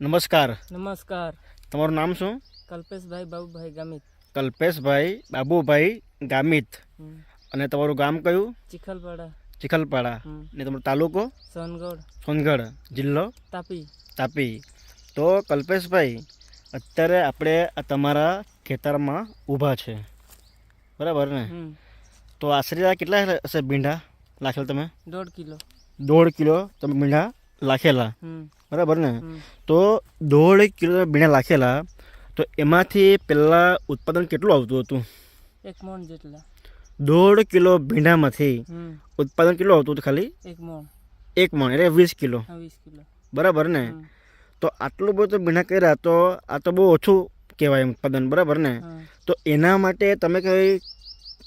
નમસ્કાર. નમસ્કાર. તમારું નામ શું? કલ્પેશભાઈ બાબુભાઈ ગામિત. કલ્પેશભાઈ બાબુભાઈ ગામિત. અને તમારું ગામ કયું? ચિખલપાડા. ચિખલપાડા. ને તમારો તાલુકો? સોનગઢ. સોનગઢ. જિલ્લો? તાપી. તાપી. તો કલ્પેશભાઈ અત્યારે આપણે આ તમારા ખેતરમાં ઊભા છે. બરાબર ને? તો આશરે કેટલા હશે ભીંડા? લાખેલ તમે? દોઢ કિલો. દોઢ કિલો તમે ભીંડા લાખેલા. બરાબર ને? તો દોઢ કિલો બીણા ભીંડા લાખેલા તો એમાંથી પહેલાં ઉત્પાદન કેટલું આવતું હતું? એક મણ જેટલા. દોઢ કિલો ભીંડામાંથી ઉત્પાદન કેટલું આવતું હતું ખાલી? એક મણ. એક મણ એટલે વીસ કિલો. હા વીસ કિલો. બરાબર ને? તો આટલું બધું ભીંડા કર્યા તો આ તો બહુ ઓછું કહેવાય ઉત્પાદન બરાબર ને? તો એના માટે તમે કઈ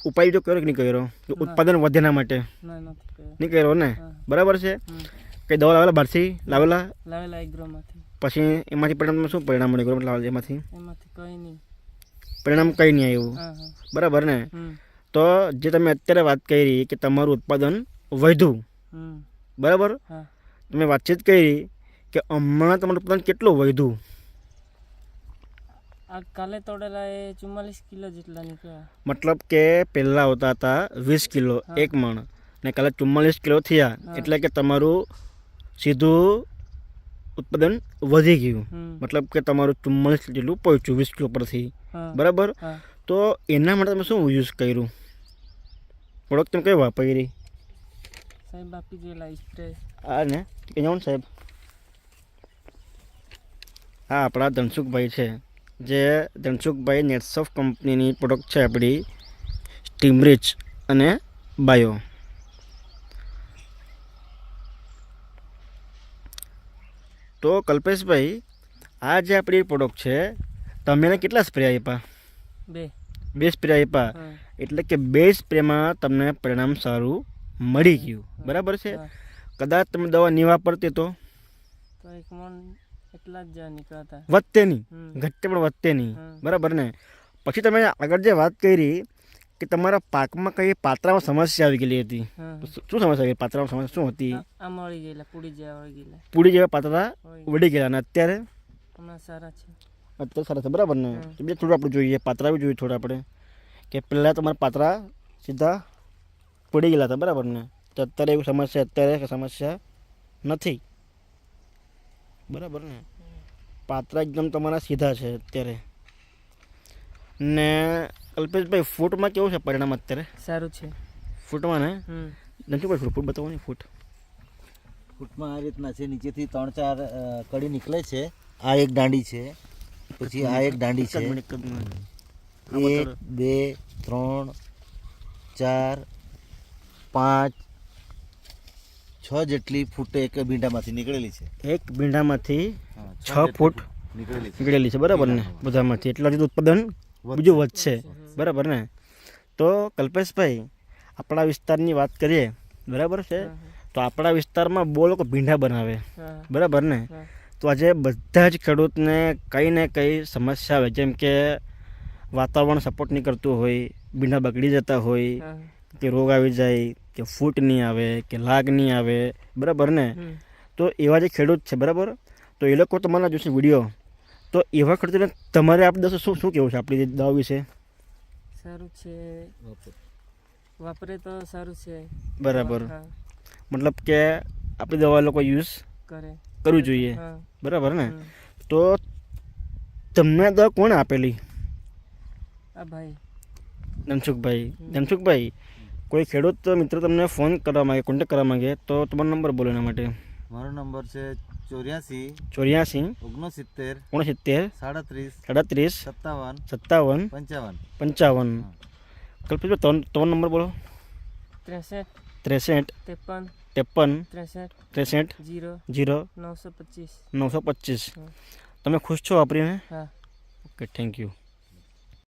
ઉપાય જો કર્યો કે નહીં કર્યો? ઉત્પાદન વધેના માટે. નહીં કર્યો ને? બરાબર છે. કઈ દવા લાવેલા બહારથી? લાવેલા? લાવેલા એગ્રોમાંથી પછી એમાંથી પરિણામ શું પરિણામ મળ્યું ગવર્મેન્ટ લાવેલા એમાંથી એમાંથી કંઈ નહીં. પરિણામ કંઈ નહીં આવ્યું. બરાબર ને? તો જે તમે અત્યારે વાત કરી કે તમારું ઉત્પાદન વધ્યું. બરાબર? તમે વાતચીત કરી કે હમણાં તમારું ઉત્પાદન કેટલું વધ્યું? આ કાલે તોડેલા એ ચુમ્માલીસ કિલો જેટલા નીકળ્યા. મતલબ કે પહેલાં આવતા હતા વીસ કિલો એક મણ. ને કાલે ચુમ્માલીસ કિલો થયા. એટલે કે તમારું સીધું ઉત્પાદન વધી ગયું. મતલબ કે તમારું ચુમ્માલીસ જેટલું પહોંચ્યું વીસ કિલો પરથી. બરાબર? તો એના માટે તમે શું યુઝ કર્યું? પ્રોડક્ટ તમે કઈ વાપરી? સાહેબ આપી સ્પ્રે ને અહીંયા ને સાહેબ. હા આપણા ધનસુખભાઈ છે. જે ધનસુખભાઈ નેટસોફ કંપનીની પ્રોડક્ટ છે આપણી સ્ટીમરીચ અને બાયો તો કલ્પેશભાઈ આ જે આપણી પ્રોડક્ટ છે તમે કેટલા સ્પ્રે આપ્યા બે. બે સ્પ્રે આપ્યા એટલે કે બે સ્પ્રેમાં તમને પરિણામ સારું મળી ગયું. બરાબર છે? કદાચ તમે દવા નહીં વાપરતી તો? વધતે નહીં. ઘટતે પણ વધતે નહીં. બરાબર ને? પછી તમે આગળ જે વાત કરી કે તમારા પાકમાં કઈ પાત્રામાં સમસ્યા આવી ગયેલી હતી? શું સમસ્યા આવી? પાત્રામાં સમસ્યા શું હતી? આ- આ ગયેલા પૂડી જેવા વળી ગયેલા. પૂડી જેવા પાત્રા વળી ગયેલા અને અત્યારે? હમણાં સારા છે. અત્યારે સારા છે બરાબર ને? બીજા થોડું આપણે જોઈએ પાત્રા બી જોઈએ થોડા આપણે. કે પહેલાં તમારા પાત્રા સીધા પડી ગયેલા હતા બરાબર ને? તો અત્યારે એવી સમસ્યા અત્યારે સમસ્યા નથી? બરાબર ને? પાત્રા એકદમ તમારા સીધા છે અત્યારે. ને કલ્પેશભાઈ ફૂટમાં કેવું છે પરિણામ અત્યારે? સારું છે. ફૂટમાં ને? નથી કોઈ ફૂટ ફૂટ બતાવો ને ફૂટ. ફૂટમાં આ રીતના છે નીચેથી ત્રણ ચાર કડી નીકળે છે. આ એક દાંડી છે પછી આ એક દાંડી છે. એક બે ત્રણ ચાર પાંચ છ જેટલી ફૂટ એક ભીંડામાંથી નીકળેલી છે. એક ભીંડામાંથી છ ફૂટ નીકળેલી છે. નીકળેલી છે બરાબર ને? બધામાંથી. એટલા જ ઉત્પાદન બીજું વધશે બરાબર ને? તો કલ્પેશભાઈ આપણા વિસ્તારની વાત કરીએ. બરાબર છે? તો આપણા વિસ્તારમાં બહુ લોકો ભીંડા બનાવે. બરાબર ને? તો આજે બધા જ ખેડૂતને કંઈ ને કંઈ સમસ્યા આવે. જેમ કે વાતાવરણ સપોર્ટ નહીં કરતું હોય ભીંડા બગડી જતા હોય કે રોગ આવી જાય કે ફૂટ નહીં આવે કે લાગ નહીં આવે. બરાબર ને? તો એવા જે ખેડૂત છે બરાબર? તો એ લોકો તમારા જોશે વીડિયો. તો એવા ખેડૂતોને તમારે આપણે દસો શું શું કહેવું છે આપણી જે દવા વિશે? સારું છે. વાપરે. તો સારું છે. બરાબર. મતલબ કે આપણી દવા લોકો યુઝ કરે. કરવું જોઈએ. બરાબર ને? તો તમને દવા કોણ આપેલી? આ ભાઈ. ધનસુખભાઈ. ધનસુખભાઈ કોઈ ખેડૂત મિત્ર તમને ફોન કરવા માંગે કોન્ટેક્ટ કરવા માંગે તો તમારો નંબર બોલો એના માટે. મારો નંબર છે ચોર્યાસી ચોર્યાસી ઓગણસિત્તેર ઓગણસિત્તેર સાડત્રીસ સાડત્રીસ સત્તાવન સત્તાવન પંચાવન. પંચાવન. કલ્પેશભાઈ ત્રણ ત્રણ નંબર બોલો. ત્રેસઠ ત્રેસઠ ત્રેપન ત્રેપન ત્રેસઠ ત્રેસઠ જીરો જીરો નવસો પચીસ. નવસો પચીસ. તમે ખુશ છો વાપરીને? હા. Okay thank you